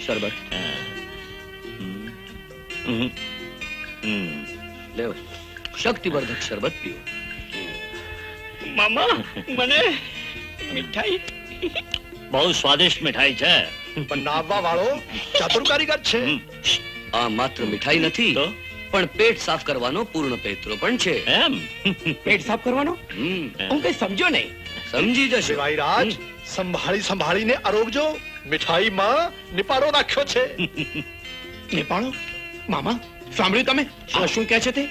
શરબત લેવો શક્તિવર્ધક શરબત પીઓ મામા મને મીઠાઈ બહુ સ્વાદિષ્ટ મીઠાઈ છે પણ નાવવા વાળો ચતુર કારીગર છે આ માત્ર મીઠાઈ નથી પણ પેટ સાફ કરવાનો પૂર્ણ પેત્રો પણ છે એમ પેટ સાફ કરવાનો હું કઈ સમજો નહીં સમજી જશે. શિવાઈ સંભાળી સંભાળીને આરોગજો મીઠાઈમાં નિપારો રાખ્યો છે. નિપાણો? મામા સાંભળ્યું તમે? આ શું કહે છે તે?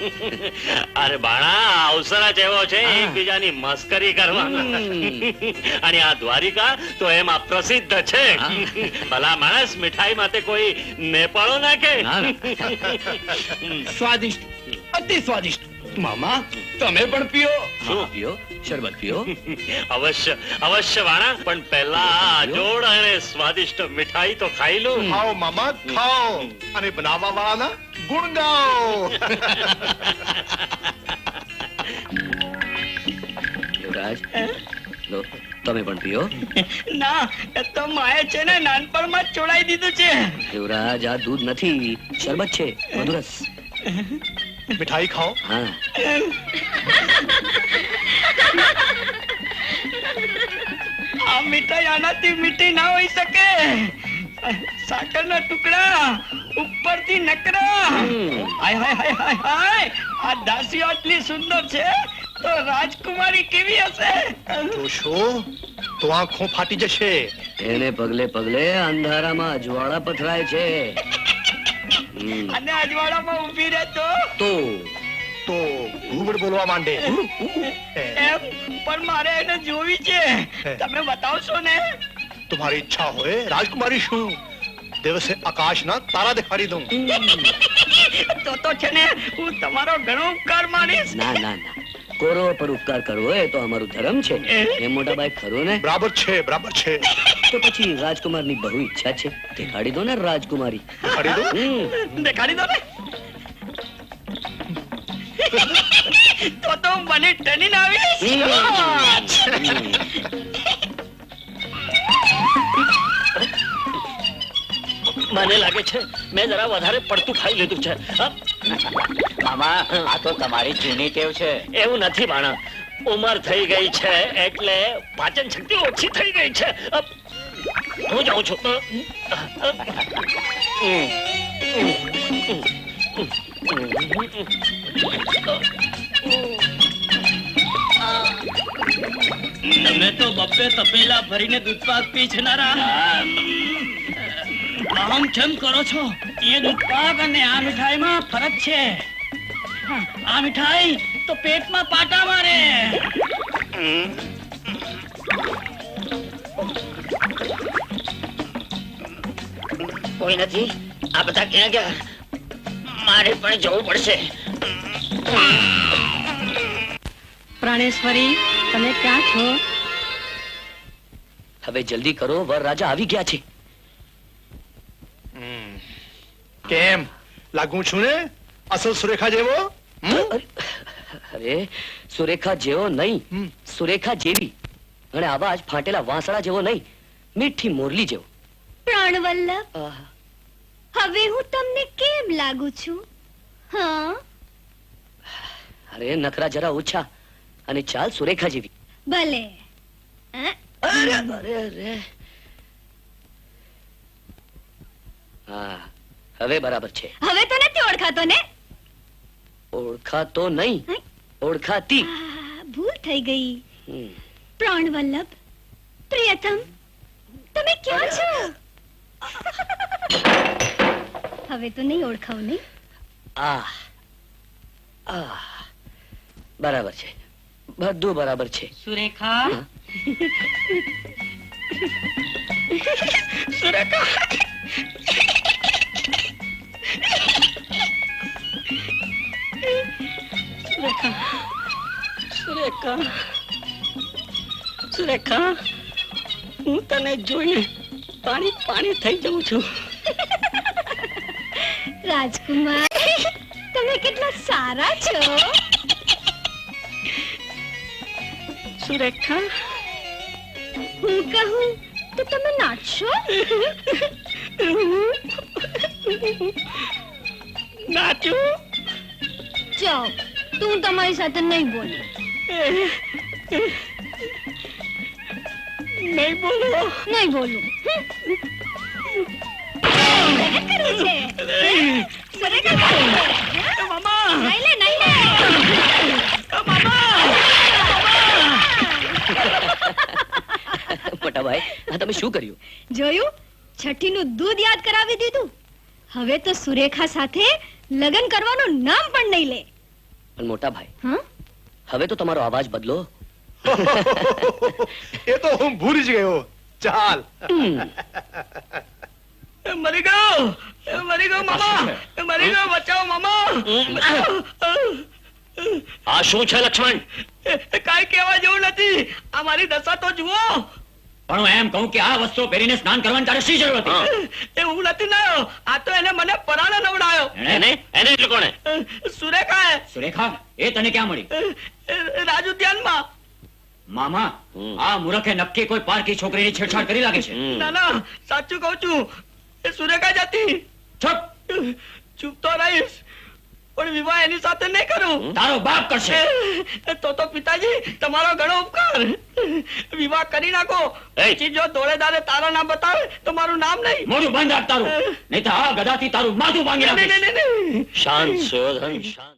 અરે બાણા અવસર જ એવો છે એકબીજાની મસ્કરી કરવા અને આ દ્વારિકા તો એમાં પ્રસિદ્ધ છે. ભલા માણસ મીઠાઈ માટે કોઈ નેપાળો નાખે. સ્વાદિષ્ટ. અતિ સ્વાદિષ્ટ. મામા તમે પણ પીઓ. શું પીઓ? શરબત પીઓ? અવશ્ય અવશ્ય વાણા પણ પહેલા જોડ અને સ્વાદિષ્ટ મીઠાઈ તો ખાઈ લો. ખાઓ મામા ખાઓ. અને બનાવવા વાળાના ગુણ ગાઓ. યુવરાજ લો તમે પણ પીઓ. ના એ તો માએ છે ને નાનપણમાં જ ચોડાઈ દીધું છે. યુવરાજ આ દૂધ નથી શરબત છે મધુરસ. મીઠાઈ ખાઓ. હા આ મીઠાઈ આનાથી મીઠી ના હોઈ શકે. સાકરના ટુકડા ઉપરથી નકરા. હાય હાય હાય હાય હાય. આ દાસી આટલી સુંદર છે તો રાજકુમારી કેવી હશે? જોશો તો આંખો ફાટી જશે. એને પગલે પગલે અંધારામાં અજવાળા પથરાય છે. અને અજવાળામાં ઊભી રહે તો? તો? તો ઘૂમડ બોલવા માંડે. એમ પણ મારે એને જોવી છે. તમે બતાવશો ને? તમારી ઈચ્છા હોય રાજકુમારી શું? દિવસે આકાશના તારા દેખાડી દઉં. તો તો છે ને હું તમારો ઘણો ઉપકાર માનીશ. ના ના ના. કોરો પર ઉપકાર કરવો એ તો અમારું ધર્મ છે એ? મોટા ભાઈ ખરું ને. બરાબર છે બરાબર છે. તો પછી રાજકુમારની બહુ ઈચ્છા છે. દેખાડી દો ને રાજકુમારી. દેખાડી દો? હમ. દેખાડી દો ને. તો તો મને ટની ના આવી મને લાગે છે મેં જરા વધારે પડતું ખાઈ લીધું છે? મામા આ તો તમારી જૂની ટેવ છે. એવું નથી બાણા ઉંમર થઈ ગઈ છે એટલે પાચન શક્તિ ઓછી થઈ ગઈ છે. હું જાઉં તમે તો બબ્બે તપેલા ભરીને દૂધપાક પીછનારા. આમ કેમ કરો છો, એ દૂધપાક અને આ મીઠાઈમાં ફરક છે. આ મીઠાઈ તો પેટમાં પાટા મારે. કોઈ નથી. આ બધા ક્યાં ગયા? મારે પણ જવું પડશે. પ્રાણેશ્વરી તમે ક્યાં છો? હવે જલ્દી કરો વર રાજા આવી ગયા છે. કેમ? લાગુ છું ને? અસલ સુરેખા જેવો? અરે, સુરેખા જેવો નહીં. સુરેખા જેવી. અને આવા જ ફાટેલા વાંસળા જેવો નહીં. મીઠી મોરલી જેવો. પ્રાણવલ્લભ હવે હું તમને કેમ લાગુ છું? હા? અરે નખરા જરા ઓછા અને ચાલ સુરેખા જેવી. ભલે. અરે અરે અરે. હા હવે બરાબર છે. હવે તો નથી ઓળખાતો ને? ઓળખાતો નહીં. ઓળખાતી. ભૂલ થઈ ગઈ. પ્રાણવલ્લભ પ્રિયતમ તમે ક્યાં છો? હવે તો નહીં ઓળખાવ નહીં? આ આ બરાબર છે. બધું બરાબર છે. સુરેખા! સુરેખા! સુરેખા! હું તને જોઈને પાણી પાણી થઈ જઉં છું. રાજકુમાર તમે કેટલા સારા છો. સુરેખા. હું કહું તો તમે નાચશો? નાચું? જાઓ તું તમારી સાથે નહીં બોલું. નહીં બોલો. નહીં બોલું. મોટા ભાઈ આ તમે શું કર્યું? જોયું? છઠ્ઠીનું દૂધ યાદ કરાવી દીધું. હવે તો સુરેખા સાથે લગ્ન કરવાનું નામ પણ નહીં લે. પણ મોટા ભાઈ હવે તો તમારો અવાજ બદલો. એ તો હું ભૂલી જ ગયો. ચાલ. મરી ગયો. મરી ગયો મામા. મરી ગયો. બચાવો મામા. આ શું છે લક્ષ્મણ? કઈ કહેવા જેવું નથી. આ મારી દશા તો જુઓ. પણ હું એમ કહું કે આ વસ્તુ પહેરીને સ્નાન કરવાની તારે શી જરૂર હતી? એ હું નથી નાયો. આ તો એને મને પરાણે નવડાયો? એને? એને એટલે કોણે? સુરેખા સુરેખા? એ તને ક્યાં મળી? રાજ ઉદ્યાનમાં મામા આ મૂરખે નક્કી કોઈ પારકી છોકરીની છેડછાડ કરી લાગે છે. ના ના સાચું કહું છું. એ સુરેખા જ હતી ચૂપ ચૂપ તો રહીશ. પણ વિવાહ એની સાથે નહીં કરું. તારો બાપ કરશે. તો તો પિતાજી તમારો ઘણો ઉપકાર. વિવાહ કરી નાખો. પછી જો દોડે દાડે તારા નામ બતાવે તો મારું નામ નહીં. મોઢું બંધ રાખ તારું. નહીં તો આ ગદાથી તારું માથું ભાંગી નાખીશ. નહીં, નહીં, નહીં. શાંત સુયોધન શાંત.